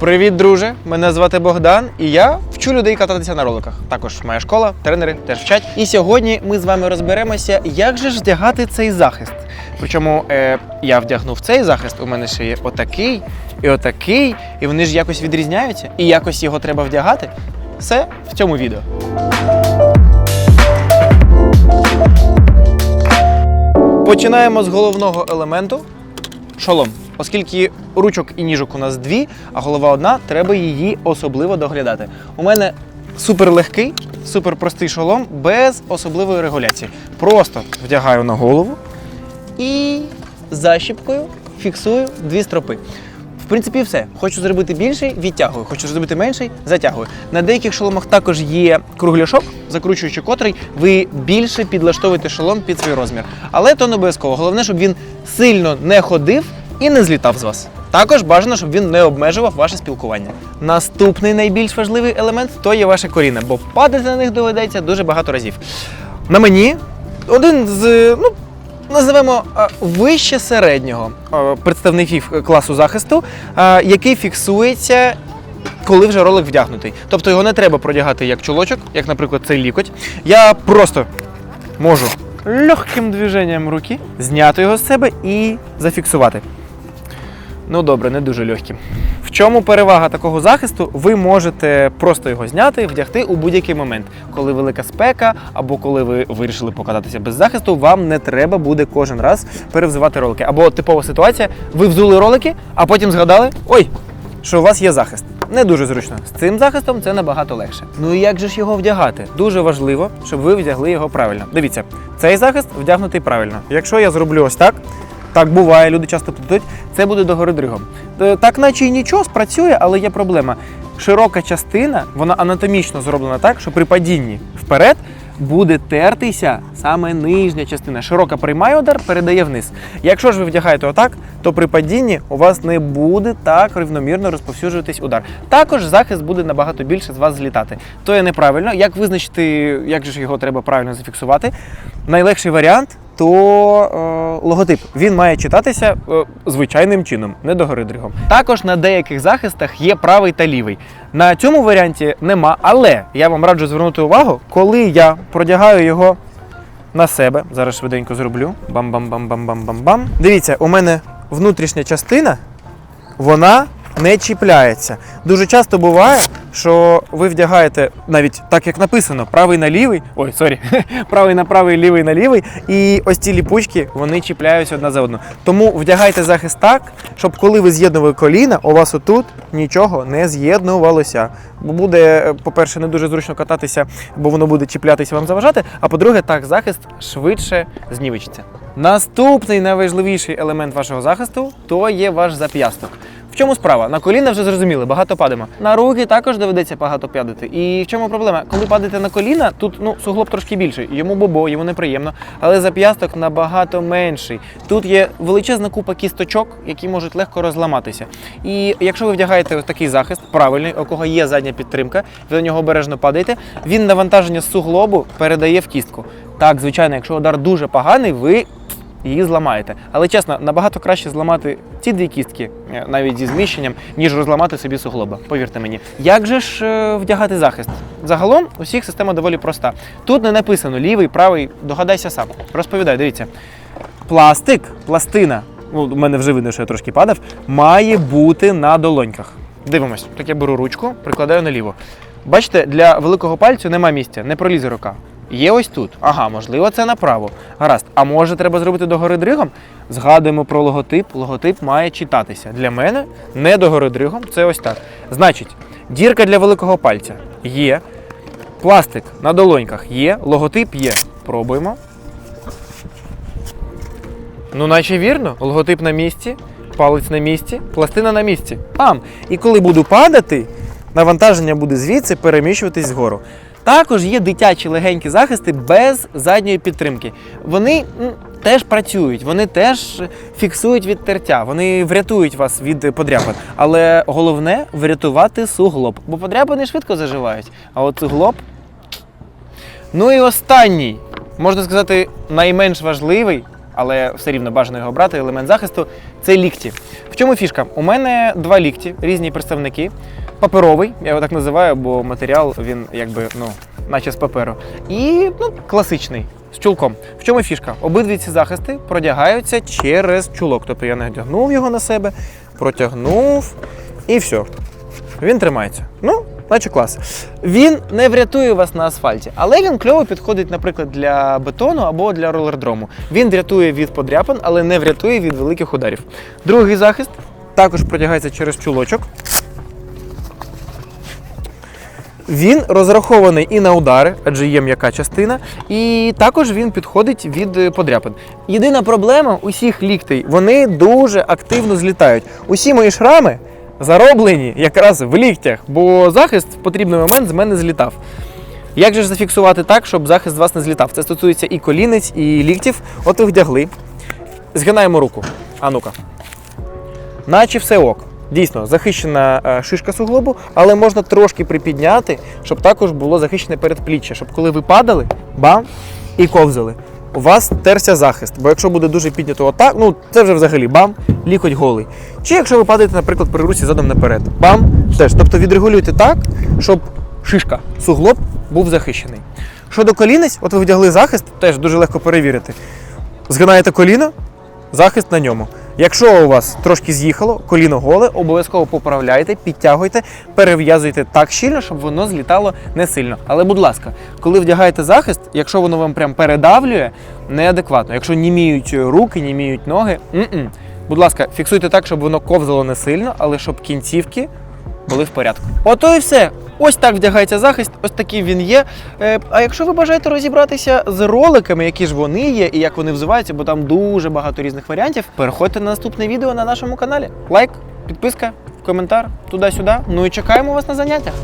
Привіт, друже! Мене звати Богдан, і я вчу людей кататися на роликах. Також моя школа, тренери теж вчать. І сьогодні ми з вами розберемося, як же ж вдягати цей захист. Причому е, я вдягнув цей захист, у мене ще є отакий і отакий, і вони ж якось відрізняються, і якось його треба вдягати. Все в цьому відео. Починаємо з головного елементу шолом. Оскільки ручок і ніжок у нас дві, а голова одна, треба її особливо доглядати. У мене супер легкий, супер простий шолом без особливої регуляції. Просто вдягаю на голову і защіпкою фіксую дві стропи. В принципі, все. Хочу зробити більший, відтягую. Хочу зробити менший, затягую. На деяких шоломах також є кругляшок, закручуючи котрий, ви більше підлаштовуєте шолом під свій розмір. Але то не обов'язково. Головне, щоб він сильно не ходив і не злітав з вас. Також бажано, щоб він не обмежував ваше спілкування. Наступний найбільш важливий елемент то є ваше коріння, бо падати на них доведеться дуже багато разів. На мені один з ну, називаємо е, вище середнього е, представників класу захисту, е, який фіксується. Коли вже ролик вдягнутий. Тобто його не треба продягати як чулочок, як, наприклад, цей лікоть. Я просто можу легким движенням руки зняти його з себе і зафіксувати. Ну добре, не дуже легким. В чому перевага такого захисту? Ви можете просто його зняти, вдягти у будь-який момент. Коли велика спека, або коли ви вирішили покататися без захисту, вам не треба буде кожен раз перевзувати ролики. Або типова ситуація: ви взули ролики, а потім згадали, ой, що у вас є захист. Не дуже зручно. З цим захистом це набагато легше. Ну і як же ж його вдягати? Дуже важливо, щоб ви вдягли його правильно. Дивіться, цей захист вдягнутий правильно. Якщо я зроблю ось так, так буває, люди часто плетуть, це буде догори дригом. Е, Так наче і нічого спрацює, але є проблема. Широка частина, вона анатомічно зроблена так, що при падінні вперед буде тертися саме нижня частина. Широка приймає удар, передає вниз. Якщо ж ви вдягаєте отак, то при падінні у вас не буде так рівномірно розповсюджуватись удар. Також захист буде набагато більше з вас злітати. То є неправильно. Як визначити, як же його треба правильно зафіксувати? Найлегший варіант то е, логотип. Він має читатися е, звичайним чином, не догори дригом. Також на деяких захистах є правий та лівий. На цьому варіанті нема, але я вам раджу звернути увагу, коли я продягаю його на себе. Зараз швиденько зроблю. Бам-бам-бам-бам-бам-бам-бам. Дивіться, у мене внутрішня частина, вона не чіпляється. Дуже часто буває, що ви вдягаєте навіть так, як написано, правий на лівий, ой, сорі, правий на правий, лівий на лівий, і ось ці ліпучки вони чіпляються одна за одну. Тому вдягайте захист так, щоб коли ви з'єднували коліна, у вас отут нічого не з'єднувалося. Бо буде, по-перше, не дуже зручно кататися, бо воно буде чіплятися вам заважати. А по-друге, так захист швидше знівечиться. Наступний найважливіший елемент вашого захисту то є ваш зап'ясток. Чому справа? На коліна вже зрозуміли, багато падаємо. На руки також доведеться багато падати. І в чому проблема? Коли падаєте на коліна, тут ну суглоб трошки більший. Йому бобо, йому неприємно, але зап'ясток набагато менший. Тут є величезна купа кісточок, які можуть легко розламатися. І якщо ви вдягаєте ось такий захист, правильний, у кого є задня підтримка, ви на нього обережно падаєте, він навантаження суглобу передає в кістку. Так, звичайно, якщо удар дуже поганий, ви її зламаєте. Але чесно, набагато краще зламати ці дві кістки, е, навіть зі зміщенням, ніж розламати собі суглоба. Повірте мені. Як же ж е, вдягати захист? Загалом у всіх система доволі проста. Тут не написано лівий, правий, догадайся сам. Розповідай, дивіться. Пластик, пластина, ну, у мене вже видно, що я трошки падав, має бути на долоньках. Дивимось, так я беру ручку, прикладаю наліво. Бачите, для великого пальцю нема місця, не пролізе рука. Є ось тут. Ага, можливо, це направо. Гаразд. А може треба зробити догори дригом? Згадуємо про логотип. Логотип має читатися. Для мене не догори дригом, це ось так. Значить, дірка для великого пальця є. Пластик на долоньках є, логотип є. Пробуємо. Ну, наче вірно, логотип на місці, палець на місці, пластина на місці. Пам! І коли буду падати, навантаження буде звідси переміщуватись згору. Також є дитячі легенькі захисти без задньої підтримки. Вони теж працюють, вони теж фіксують від тертя, вони врятують вас від подряпин. Але головне врятувати суглоб, бо подряпини швидко заживають. А от суглоб. Ну і останній, можна сказати, найменш важливий, але все рівно бажано його брати. Елемент захисту це лікті. В чому фішка? У мене два лікті, різні представники. Паперовий, я його так називаю, бо матеріал він якби ну, наче з паперу. І ну, класичний з чулком. В чому фішка? Обидві ці захисти продягаються через чулок. Тобто я надягнув його на себе, протягнув і все. Він тримається. Ну, наче клас. Він не врятує вас на асфальті, але він кльово підходить, наприклад, для бетону або для ролердрому. Він врятує від подряпин, але не врятує від великих ударів. Другий захист також протягається через чулочок. Він розрахований і на удари, адже є м'яка частина, і також він підходить від е, подряпин. Єдина проблема усіх ліктей, вони дуже активно злітають. Усі мої шрами зароблені якраз в ліктях, бо захист в потрібний момент з мене злітав. Як же ж зафіксувати так, щоб захист з вас не злітав? Це стосується і колінець, і ліктів. От ви вдягли. Згинаємо руку. А ну-ка. Наче все ок. Дійсно, захищена е, шишка суглобу, але можна трошки припідняти, щоб також було захищене передпліччя, щоб коли ви падали, бам, і ковзали. У вас терся захист, бо якщо буде дуже піднято отак, ну це вже взагалі бам, лікоть голий. Чи якщо ви падаєте, наприклад, при русі задом наперед, бам, теж. Тобто відрегулюйте так, щоб шишка, суглоб був захищений. Щодо колінець, от ви вдягли захист, теж дуже легко перевірити. Згинаєте коліно, захист на ньому. Якщо у вас трошки з'їхало, коліно голе, обов'язково поправляйте, підтягуйте, перев'язуйте так щільно, щоб воно злітало не сильно. Але, будь ласка, коли вдягаєте захист, якщо воно вам прям передавлює, неадекватно. Якщо німіють руки, німіють ноги, м-м. будь ласка, фіксуйте так, щоб воно ковзало не сильно, але щоб кінцівки були в порядку. Ото і все. Ось так вдягається захист, ось такий він є. Е, а якщо ви бажаєте розібратися з роликами, які ж вони є і як вони взиваються, бо там дуже багато різних варіантів, переходьте на наступне відео на нашому каналі. Лайк, підписка, коментар, туди-сюди. Ну і чекаємо вас на заняттях.